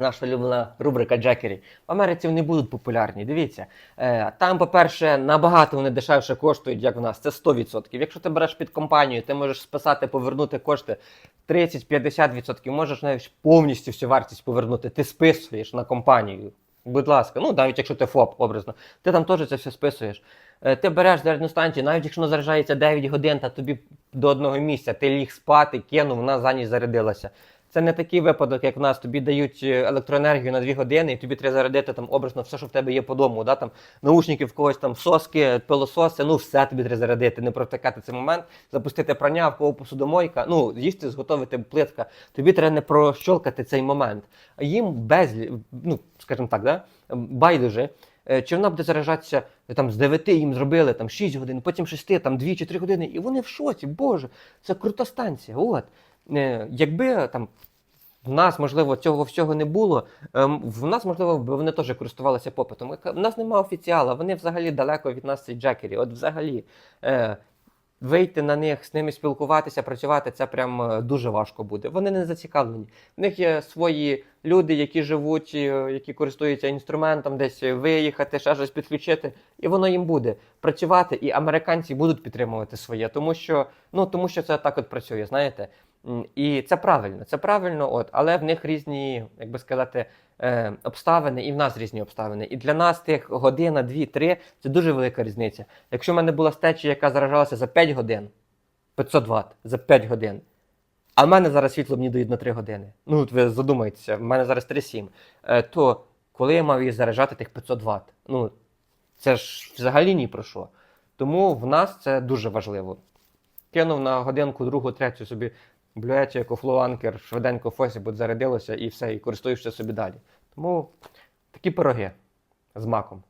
Наша улюблена рубрика Джекері. В Америці вони будуть популярні. Дивіться, е, там, по-перше, набагато вони дешевше коштують, як в нас. Це 100%. Якщо ти береш під компанію, ти можеш списати, повернути кошти 30-50%. Можеш навіть повністю всю вартість повернути. Ти списуєш на компанію. Будь ласка, ну навіть якщо ти ФОП, образно, ти там теж це все списуєш. Е, Ти береш зарядну станцію, навіть якщо вона заряджається 9 годин, та тобі до одного місця, ти ліг спати, кинув, вона за ніч зарядилася. Це не такий випадок, як в нас. Тобі дають е, електроенергію на 2 години, і тобі треба зарядити там образно все, що в тебе є по дому. Да? Там, наушники в когось там соски, пилососи, ну все тобі треба зарядити, не протикати цей момент, запустити прання, в кого посудомойка, ну, їсти, зготовити плитка. Тобі треба не прощолкати цей момент. А їм без, ну, скажімо так, да? байдуже. Е, Чи вона буде заряджатися е, там з 9 їм зробили там 6 годин, потім 6, там 2 чи 3 години, і вони в шоці, Боже, це крута станція. От. Е, Якби там в нас, можливо, цього всього не було, ем, в нас, можливо, вони теж користувалися попитом. В нас немає офіціала, вони взагалі далеко від нас ці джекері. От взагалі. Е, Вийти на них, з ними спілкуватися, працювати це прям е, дуже важко буде. Вони не зацікавлені. В них є свої люди, які живуть, е, які користуються інструментом, десь виїхати, ще щось підключити, і воно їм буде працювати. І американці будуть підтримувати своє, тому що ну тому що це так от працює, знаєте. І це правильно, це правильно, от, але в них різні, як би сказати, е, обставини, і в нас різні обставини. І для нас тих година, дві, три це дуже велика різниця. Якщо в мене була стеча, яка заражалася за 5 годин, 500 Вт за 5 годин. А в мене зараз світло мені дають на 3 години. Ну, от ви задумайтеся, в мене зараз 3,7. Е, то коли я мав її заряджати тих 500 Вт? Ну, це ж взагалі ні про що. Тому в нас це дуже важливо. Кинув на годинку, другу, третю собі блюєчі, як флуанкер, швиденько в фосі, бо зарядилося і все, і користуєшся собі далі. Тому такі пироги з маком.